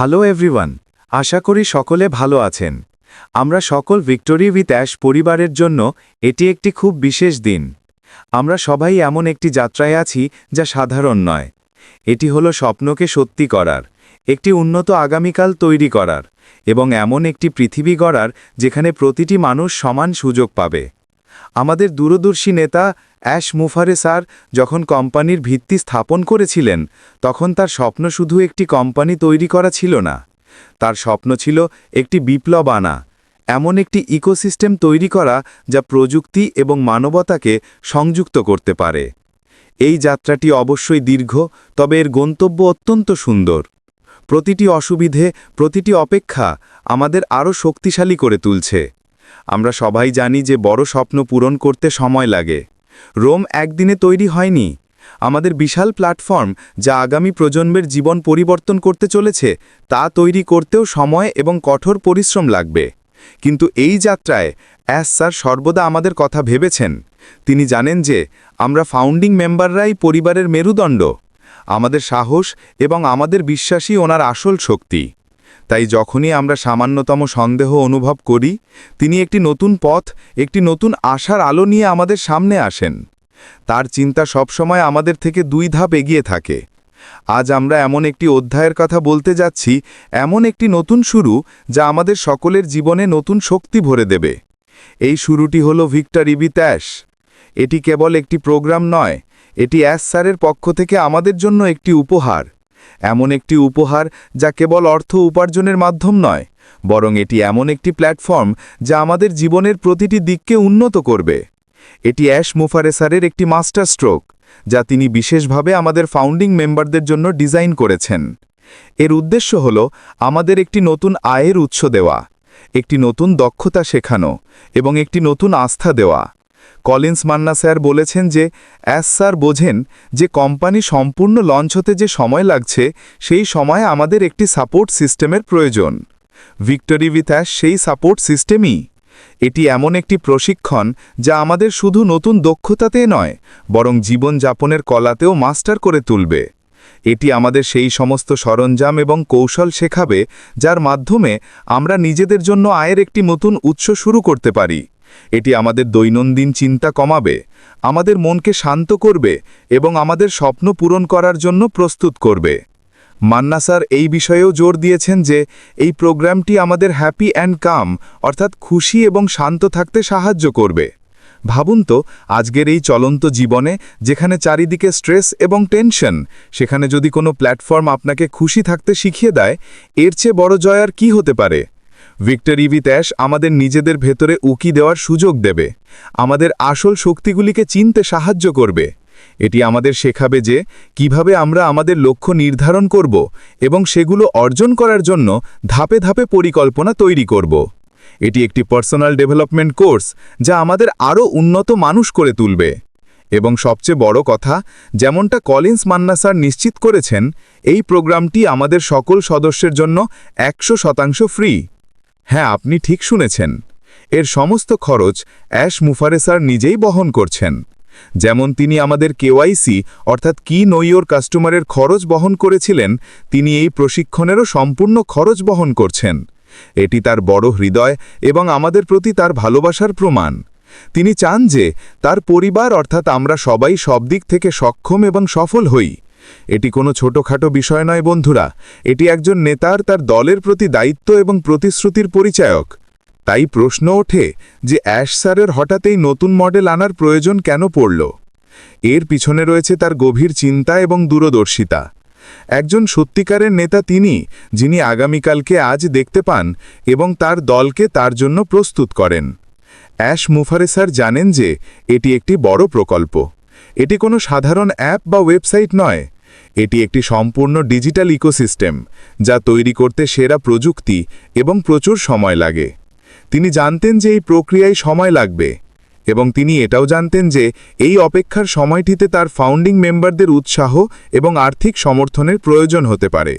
Hello everyone আশা করি সকলে ভালো আছেন। আমরা সকল ভিক্টোরি উইথ অ্যাশ পরিবারের জন্য এটি একটি খুব বিশেষ দিন। আমরা সবাই এমন একটি যাত্রায় আছি যা সাধারণ নয়। এটি হলো স্বপ্নকে সত্যি করার, একটি উন্নত আগামীকাল তৈরি করার এবং এমন একটি পৃথিবী গড়ার যেখানে প্রতিটি মানুষ সমান সুযোগ পাবে। আমাদের দূরদর্শী নেতা অ্যাশ মুফারে স্যার যখন কোম্পানির ভিত্তি স্থাপন করেছিলেন, তখন তার স্বপ্ন শুধু একটি কোম্পানি তৈরি করা ছিল না। তার স্বপ্ন ছিল একটি বিপ্লব আনা, এমন একটি ইকোসিস্টেম তৈরি করা যা প্রযুক্তি এবং মানবতাকে সংযুক্ত করতে পারে। এই যাত্রাটি অবশ্যই দীর্ঘ, তবে এর গন্তব্য অত্যন্ত সুন্দর। প্রতিটি অসুবিধে, প্রতিটি অপেক্ষা আমাদের আরও শক্তিশালী করে তুলছে। আমরা সবাই জানি যে বড় স্বপ্ন পূরণ করতে সময় লাগে। রোম একদিনে তৈরি হয়নি। আমাদের বিশাল প্ল্যাটফর্ম যা আগামী প্রজন্মের জীবন পরিবর্তন করতে চলেছে, তা তৈরি করতেও সময় এবং কঠোর পরিশ্রম লাগবে। কিন্তু এই যাত্রায় অ্যাস স্যার সর্বদা আমাদের কথা ভেবেছেন। তিনি জানেন যে আমরা ফাউন্ডিং মেম্বাররাই পরিবারের মেরুদণ্ড। আমাদের সাহস এবং আমাদের বিশ্বাসই ওনার আসল শক্তি। তাই যখনই আমরা সামান্যতম সন্দেহ অনুভব করি, তিনি একটি নতুন পথ, একটি নতুন আশার আলো নিয়ে আমাদের সামনে আসেন। তার চিন্তা সবসময় আমাদের থেকে দুই ধাপ এগিয়ে থাকে। আজ আমরা এমন একটি অধ্যায়ের কথা বলতে যাচ্ছি, এমন একটি নতুন শুরু, যা আমাদের সকলের জীবনে নতুন শক্তি ভরে দেবে। এই শুরুটি হল ভিক্টরি বিত্যাস এটি কেবল একটি প্রোগ্রাম নয়, এটি অ্যাস স্যারের পক্ষ থেকে আমাদের জন্য একটি উপহার। এমন একটি উপহার যা কেবল অর্থ উপার্জনের মাধ্যম নয়, বরং এটি এমন একটি প্ল্যাটফর্ম যা আমাদের জীবনের প্রতিটি দিককে উন্নত করবে। এটি অ্যাশ মুফারেসারের একটি মাস্টার স্ট্রোক, যা তিনি বিশেষভাবে আমাদের ফাউন্ডিং মেম্বারদের জন্য ডিজাইন করেছেন। এর উদ্দেশ্য হল আমাদের একটি নতুন আয়ের উৎস দেওয়া, একটি নতুন দক্ষতা শেখানো এবং একটি নতুন আস্থা দেওয়া। কলিন্স মান্না স্যার বলেছেন যে, অ্যাস স্যার বোঝেন যে কোম্পানি সম্পূর্ণ লঞ্চ হতে যে সময় লাগছে, সেই সময়ে আমাদের একটি সাপোর্ট সিস্টেমের প্রয়োজন। ভিক্টরি উইথ অ্যাশ সেই সাপোর্ট সিস্টেমই। এটি এমন একটি প্রশিক্ষণ যা আমাদের শুধু নতুন দক্ষতাতে নয়, বরং জীবনযাপনের কলাতেও মাস্টার করে তুলবে। এটি আমাদের সেই সমস্ত সরঞ্জাম এবং কৌশল শেখাবে, যার মাধ্যমে আমরা নিজেদের জন্য আয়ের একটি নতুন উৎস শুরু করতে পারি। এটি আমাদের দৈনন্দিন চিন্তা কমাবে, আমাদের মনকে শান্ত করবে এবং আমাদের স্বপ্ন পূরণ করার জন্য প্রস্তুত করবে। মান্না স্যার এই বিষয়েও জোর দিয়েছেন যে, এই প্রোগ্রামটি আমাদের হ্যাপি অ্যান্ড কাম, অর্থাৎ খুশি এবং শান্ত থাকতে সাহায্য করবে। ভাবুন তো, আজকের এই চলন্ত জীবনে, যেখানে চারিদিকে স্ট্রেস এবং টেনশন, সেখানে যদি কোনো প্ল্যাটফর্ম আপনাকে খুশি থাকতে শিখিয়ে দেয়, এর চেয়ে বড় জয় আর কী হতে পারে? ভিক্টরি উইথ আমাদের নিজেদের ভেতরে উকি দেওয়ার সুযোগ দেবে। আমাদের আসল শক্তিগুলিকে চিনতে সাহায্য করবে। এটি আমাদের শেখাবে যে কীভাবে আমরা আমাদের লক্ষ্য নির্ধারণ করব এবং সেগুলো অর্জন করার জন্য ধাপে ধাপে পরিকল্পনা তৈরি করব। এটি একটি পার্সোনাল ডেভেলপমেন্ট কোর্স যা আমাদের আরও উন্নত মানুষ করে তুলবে। এবং সবচেয়ে বড় কথা, যেমনটা কলিন্স মান্না স্যার নিশ্চিত করেছেন, এই প্রোগ্রামটি আমাদের সকল সদস্যের জন্য একশো শতাংশ ফ্রি। হ্যাঁ আপনি ঠিক শুনেছেন। এর সমস্ত খরচ অ্যাশ মুফারেসার নিজেই বহন করছেন। যেমন তিনি আমাদের কেওয়াইসি অর্থাৎ কি নইয়োর কাস্টমারের খরচ বহন করেছিলেন, তিনি এই প্রশিক্ষণেরও সম্পূর্ণ খরচ বহন করছেন। এটি তার বড় হৃদয় এবং আমাদের প্রতি তার ভালোবাসার প্রমাণ। তিনি চান যে তার পরিবার, অর্থাৎ আমরা সবাই সব দিক থেকে সক্ষম এবং সফল হই। এটি কোনো ছোটখাটো বিষয় নয়, বন্ধুরা। এটি একজন নেতার তার দলের প্রতি দায়িত্ব এবং প্রতিশ্রুতির পরিচায়ক। তাই প্রশ্ন ওঠে যে অ্যাশ স্যারের হঠাৎই নতুন মডেল আনার প্রয়োজন কেন পড়ল? এর পিছনে রয়েছে তার গভীর চিন্তা এবং দূরদর্শিতা। একজন সত্যিকারের নেতা তিনি, যিনি আগামীকালকে আজ দেখতে পান এবং তার দলকে তার জন্য প্রস্তুত করেন। অ্যাশ মুফারে স্যার জানেন যে এটি একটি বড় প্রকল্প। এটি কোনো সাধারণ অ্যাপ বা ওয়েবসাইট নয়। এটি একটি সম্পূর্ণ ডিজিটাল ইকোসিস্টেম, যা তৈরি করতে সেরা প্রযুক্তি এবং প্রচুর সময় লাগে। তিনি জানতেন যে এই প্রক্রিয়ায় সময় লাগবে, এবং তিনি এটাও জানতেন যে এই অপেক্ষার সময়টিতে তার ফাউন্ডিং মেম্বারদের উৎসাহ এবং আর্থিক সমর্থনের প্রয়োজন হতে পারে।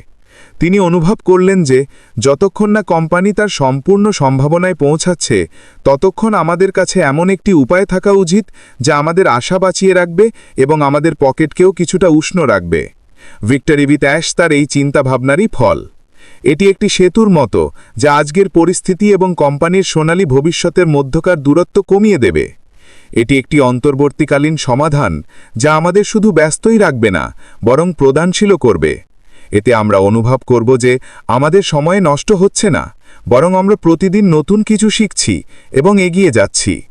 তিনি অনুভব করলেন যে, যতক্ষণ না কোম্পানি তার সম্পূর্ণ সম্ভাবনায় পৌঁছাচ্ছে, ততক্ষণ আমাদের কাছে এমন একটি উপায় থাকা উচিত যা আমাদের আশা বাঁচিয়ে রাখবে এবং আমাদের পকেটকেও কিছুটা উষ্ণ রাখবে। ভিক্টরি উইথ অ্যাশ তার এই চিন্তাভাবনারই ফল। এটি একটি সেতুর মতো, যা আজকের পরিস্থিতি এবং কোম্পানির সোনালী ভবিষ্যতের মধ্যকার দূরত্ব কমিয়ে দেবে। এটি একটি অন্তর্বর্তীকালীন সমাধান, যা আমাদের শুধু ব্যস্তই রাখবে না, বরং প্রদানশীল করবে। এতে আমরা অনুভব করব যে আমাদের সময় নষ্ট হচ্ছে না, বরং আমরা প্রতিদিন নতুন কিছু শিখছি এবং এগিয়ে যাচ্ছি।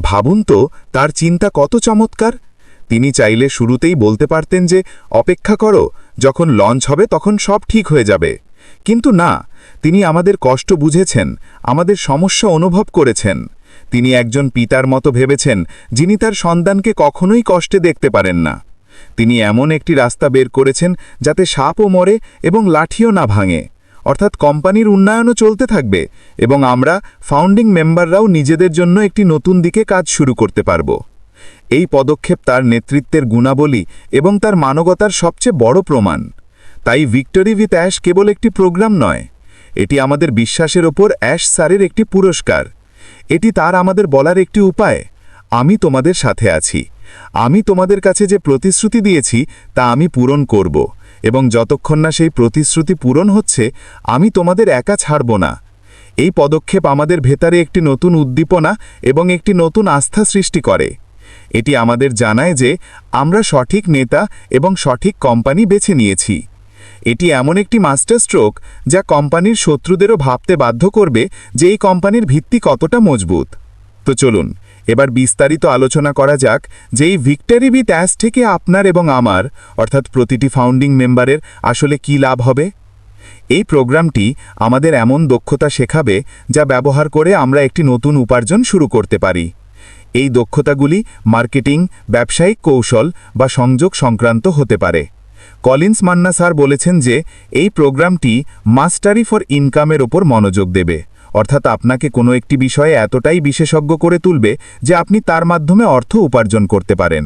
ভাবুন তো, তার চিন্তা কত চমৎকার! তিনি চাইলে শুরুতেই বলতে পারতেন যে, অপেক্ষা করো, যখন লঞ্চ হবে তখন সব ঠিক হয়ে যাবে। কিন্তু না, তিনি আমাদের কষ্ট বুঝেছেন, আমাদের সমস্যা অনুভব করেছেন। তিনি একজন পিতার মতো ভেবেছেন, যিনি তার সন্তানকে কখনোই কষ্টে দেখতে পারেন না। তিনি এমন একটি রাস্তা বের করেছেন যাতে সাপও মরে এবং লাঠিও না ভাঙে। অর্থাৎ কোম্পানির উন্নয়নও চলতে থাকবে এবং আমরা ফাউন্ডিং মেম্বাররাও নিজেদের জন্য একটি নতুন দিকে কাজ শুরু করতে পারব। এই পদক্ষেপ তার নেতৃত্বের গুণাবলী এবং তার মানবতার সবচেয়ে বড় প্রমাণ। তাই ভিক্টরি উইথ অ্যাশ কেবল একটি প্রোগ্রাম নয়, এটি আমাদের বিশ্বাসের ওপর অ্যাশ স্যারের একটি পুরস্কার। এটি তার আমাদের বলার একটি উপায়। আমি তোমাদের সাথে আছি। আমি তোমাদের কাছে যে প্রতিশ্রুতি দিয়েছি, তা আমি পূরণ করব, এবং যতক্ষণ না সেই প্রতিশ্রুতি পূরণ হচ্ছে, আমি তোমাদের একা ছাড়ব না। এই পদক্ষেপ আমাদের ভেতরে একটি নতুন উদ্দীপনা এবং একটি নতুন আস্থা সৃষ্টি করে। এটি আমাদের জানায় যে আমরা সঠিক নেতা এবং সঠিক কোম্পানি বেছে নিয়েছি। এটি এমন একটি মাস্টার স্ট্রোক যা কোম্পানির শত্রুদেরও ভাবতে বাধ্য করবে যে এই কোম্পানির ভিত্তি কতটা মজবুত। তো চলুন এবার বিস্তারিত আলোচনা করা যাক যে এই ভিক্টরি উইথ অ্যাস থেকে আপনার এবং আমার, অর্থাৎ প্রতিটি ফাউন্ডিং মেম্বারের, আসলে কি লাভ হবে? এই প্রোগ্রামটি আমাদের এমন দক্ষতা শেখাবে যা ব্যবহার করে আমরা একটি নতুন উপার্জন শুরু করতে পারি। এই দক্ষতাগুলি মার্কেটিং, ব্যবসায়িক কৌশল বা সংযোগ সংক্রান্ত হতে পারে। কলিন্স মান্না স্যার বলেছেন যে, এই প্রোগ্রামটি মাস্টারি ফর ইনকামের ওপর মনোযোগ দেবে। অর্থাৎ আপনাকে কোনো একটি বিষয়ে এতটাই বিশেষজ্ঞ করে তুলবে যে আপনি তার মাধ্যমে অর্থ উপার্জন করতে পারেন।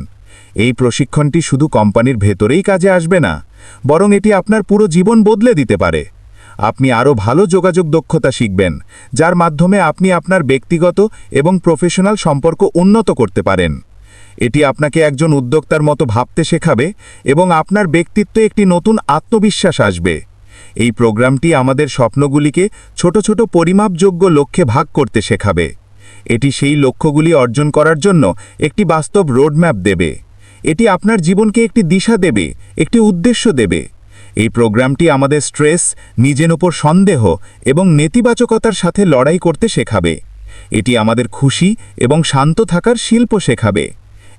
এই প্রশিক্ষণটি শুধু কোম্পানির ভেতরেই কাজে আসবে না, বরং এটি আপনার পুরো জীবন বদলে দিতে পারে। আপনি আরও ভালো যোগাযোগ দক্ষতা শিখবেন, যার মাধ্যমে আপনি আপনার ব্যক্তিগত এবং প্রফেশনাল সম্পর্ক উন্নত করতে পারেন। এটি আপনাকে একজন উদ্যোক্তার মতো ভাবতে শেখাবে এবং আপনার ব্যক্তিত্বে একটি নতুন আত্মবিশ্বাস আসবে। এই প্রোগ্রামটি আমাদের স্বপ্নগুলিকে ছোট ছোট পরিমাপযোগ্য লক্ষ্যে ভাগ করতে শেখাবে। এটি সেই লক্ষ্যগুলি অর্জন করার জন্য একটি বাস্তব রোডম্যাপ দেবে। এটি আপনার জীবনকে একটি দিশা দেবে, একটি উদ্দেশ্য দেবে। এই প্রোগ্রামটি আমাদের স্ট্রেস, নিজের ওপর সন্দেহ এবং নেতিবাচকতার সাথে লড়াই করতে শেখাবে। এটি আমাদের খুশি এবং শান্ত থাকার শিল্প শেখাবে।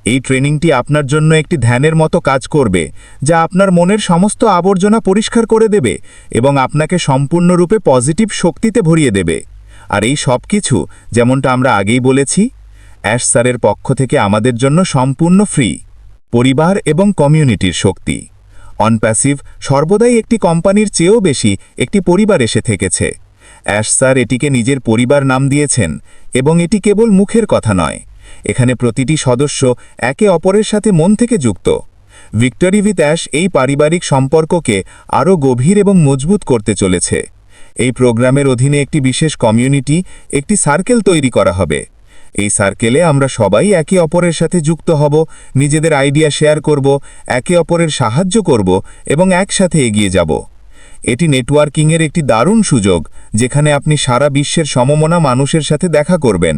এই ট্রেনিংটি আপনার জন্য একটি ধ্যানের মতো কাজ করবে, যা আপনার মনের সমস্ত আবর্জনা পরিষ্কার করে দেবে এবং আপনাকে সম্পূর্ণরূপে পজিটিভ শক্তিতে ভরিয়ে দেবে। আর এই সব কিছু যেমনটা আমরা আগেই বলেছি, অ্যাশ স্যারের পক্ষ থেকে আমাদের জন্য সম্পূর্ণ ফ্রি। পরিবার এবং কমিউনিটির শক্তি। অনপ্যাসিভ সর্বদাই একটি কোম্পানির চেয়েও বেশি একটি পরিবার এসে থেকেছে। অ্যাশ স্যার এটিকে নিজের পরিবার নাম দিয়েছেন এবং এটি কেবল মুখের কথা নয়। এখানে প্রতিটি সদস্য একে অপরের সাথে মন থেকে যুক্ত। ভিক্টরি উইথ অ্যাশ এই পারিবারিক সম্পর্ককে আরও গভীর এবং মজবুত করতে চলেছে। এই প্রোগ্রামের অধীনে একটি বিশেষ কমিউনিটি, একটি সার্কেল তৈরি করা হবে। এই সার্কেলে আমরা সবাই একে অপরের সাথে যুক্ত হব, নিজেদের আইডিয়া শেয়ার করব, একে অপরের সাহায্য করব এবং একসাথে এগিয়ে যাব। এটি নেটওয়ার্কিংয়ের একটি দারুণ সুযোগ, যেখানে আপনি সারা বিশ্বের সমমনা মানুষের সাথে দেখা করবেন।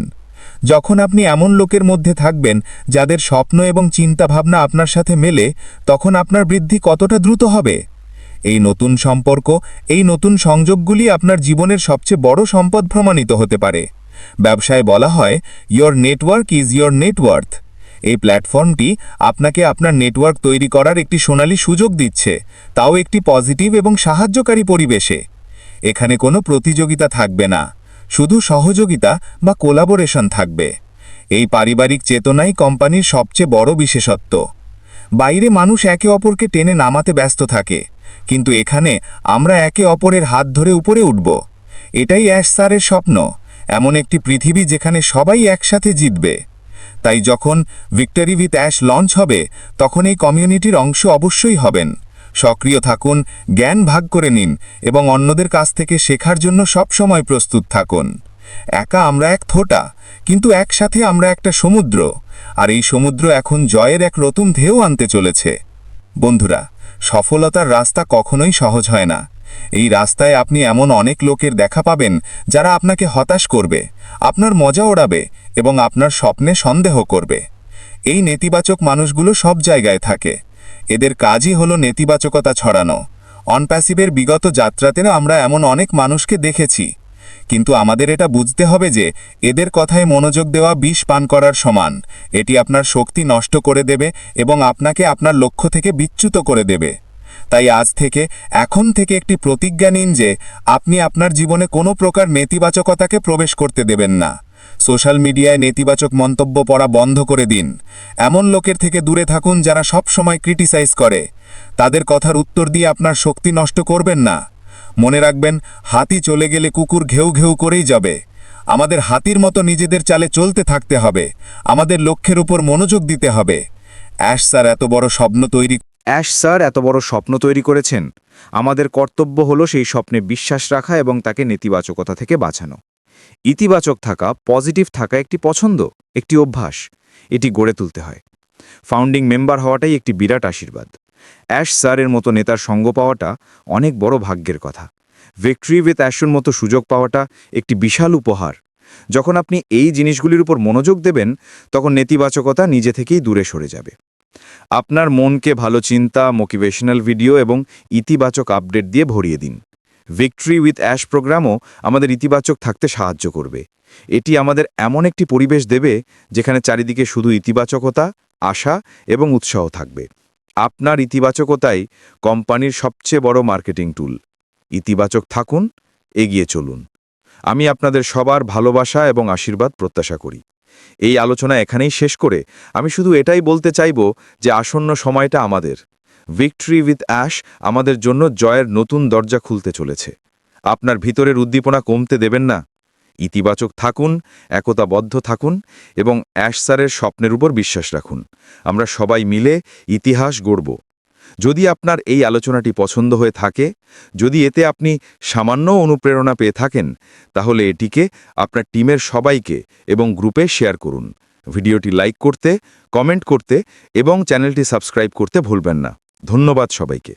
যখন আপনি এমন লোকের মধ্যে থাকবেন যাদের স্বপ্ন এবং চিন্তাভাবনা আপনার সাথে মেলে, তখন আপনার বৃদ্ধি কতটা দ্রুত হবে? এই নতুন সম্পর্ক, এই নতুন সংযোগগুলি আপনার জীবনের সবচেয়ে বড় সম্পদ প্রমাণিত হতে পারে। ব্যবসায় বলা হয় your network is your net এই প্ল্যাটফর্মটি আপনাকে আপনার নেটওয়ার্ক তৈরি করার একটি সোনালী সুযোগ দিচ্ছে, তাও একটি পজিটিভ এবং সাহায্যকারী পরিবেশে। এখানে কোনো প্রতিযোগিতা থাকবে না। শুধু সহযোগিতা বা কোলাবোরেশন থাকবে। এই পারিবারিক চেতনাই কোম্পানির সবচেয়ে বড় বিশেষত্ব। বাইরে মানুষ একে অপরকে টেনে নামাতে ব্যস্ত থাকে, কিন্তু এখানে আমরা একে অপরের হাত ধরে উপরে উঠব। এটাই অ্যাশ স্যারের স্বপ্ন, এমন একটি পৃথিবী যেখানে সবাই একসাথে জিতবে। তাই যখন ভিক্টরি উইথ অ্যাশ লঞ্চ হবে, তখন এই কমিউনিটির অংশ অবশ্যই হবেন। সক্রিয় থাকুন, জ্ঞান ভাগ করে নিন এবং অন্যদের কাছ থেকে শেখার জন্য সবসময় প্রস্তুত থাকুন। একা আমরা এক থোটা, কিন্তু একসাথে আমরা একটা সমুদ্র, আর এই সমুদ্র এখন জয়ের এক নতুন ঢেউ আনতে চলেছে। বন্ধুরা, সফলতার রাস্তা কখনোই সহজ হয় না। এই রাস্তায় আপনি এমন অনেক লোকের দেখা পাবেন যারা আপনাকে হতাশ করবে, আপনার মজা ওড়াবে এবং আপনার স্বপ্নে সন্দেহ করবে। এই নেতিবাচক মানুষগুলো সব জায়গায় থাকে। এদের কাজই হলো নেতিবাচকতা ছড়ানো। অনপ্যাসিভের বিগত যাত্রাতেও আমরা এমন অনেক মানুষকে দেখেছি। কিন্তু আমাদের এটা বুঝতে হবে যে, এদের কথায় মনোযোগ দেওয়া বিষ পান করার সমান। এটি আপনার শক্তি নষ্ট করে দেবে এবং আপনাকে আপনার লক্ষ্য থেকে বিচ্যুত করে দেবে। তাই আজ থেকে, এখন থেকে একটি প্রতিজ্ঞা নিন যে, আপনি আপনার জীবনে কোনো প্রকার নেতিবাচকতাকে প্রবেশ করতে দেবেন না। সোশ্যাল মিডিয়ায় নেতিবাচক মন্তব্য পড়া বন্ধ করে দিন। এমন লোকের থেকে দূরে থাকুন যারা সব সময় ক্রিটিসাইজ করে। তাদের কথার উত্তর দিয়ে আপনার শক্তি নষ্ট করবেন না। মনে রাখবেন, হাতি চলে গেলে কুকুর ঘেউ ঘেউ করেই যাবে। আমাদের হাতির মতো নিজেদের চালে চলতে থাকতে হবে। আমাদের লক্ষ্যের উপর মনোযোগ দিতে হবে। অ্যাশ স্যার, এত বড় স্বপ্ন তৈরি অ্যাশ স্যার, এত বড় স্বপ্ন তৈরি করেছেন। আমাদের কর্তব্য হলো সেই স্বপ্নে বিশ্বাস রাখা এবং তাকে নেতিবাচকতা থেকে বাঁচানো। ইতিবাচক থাকা, পজিটিভ থাকা একটি পছন্দ, একটি অভ্যাস। এটি গড়ে তুলতে হয়। ফাউন্ডিং মেম্বার হওয়াটাই একটি বিরাট আশীর্বাদ। অ্যাশ স্যারের মতো নেতার সঙ্গ পাওয়াটা অনেক বড় ভাগ্যের কথা। ভিক্টরি উইথ অ্যাশুর মতো সুযোগ পাওয়াটা একটি বিশাল উপহার। যখন আপনি এই জিনিসগুলির উপর মনোযোগ দেবেন, তখন নেতিবাচকতা নিজে থেকেই দূরে সরে যাবে। আপনার মনকে ভালো চিন্তা, মোটিভেশনাল ভিডিও এবং ইতিবাচক আপডেট দিয়ে ভরিয়ে দিন। ভিক্টরি উইথ অ্যাশ প্রোগ্রামও আমাদের ইতিবাচক থাকতে সাহায্য করবে। এটি আমাদের এমন একটি পরিবেশ দেবে যেখানে চারিদিকে শুধু ইতিবাচকতা, আশা এবং উৎসাহ থাকবে। আপনার ইতিবাচকতাই কোম্পানির সবচেয়ে বড় মার্কেটিং টুল। ইতিবাচক থাকুন, এগিয়ে চলুন। আমি আপনাদের সবার ভালোবাসা এবং আশীর্বাদ প্রত্যাশা করি। এই আলোচনা এখানেই শেষ করে আমি শুধু এটাই বলতে চাইব যে আসন্ন সময়টা আমাদের। ভিক্টরি উইথ অ্যাশ আমাদের জন্য জয়ের নতুন দরজা খুলতে চলেছে। আপনার ভিতরের উদ্দীপনা কমতে দেবেন না। ইতিবাচক থাকুন, একতাবদ্ধ থাকুন এবং অ্যাশ স্যারের স্বপ্নের উপর বিশ্বাস রাখুন। আমরা সবাই মিলে ইতিহাস গড়ব। যদি আপনার এই আলোচনাটি পছন্দ হয়ে থাকে, যদি এতে আপনি সামান্য অনুপ্রেরণা পেয়ে থাকেন, তাহলে এটিকে আপনার টিমের সবাইকে এবং গ্রুপে শেয়ার করুন। ভিডিওটি লাইক করতে, কমেন্ট করতে এবং চ্যানেলটি সাবস্ক্রাইব করতে ভুলবেন না। ধন্যবাদ সবাইকে।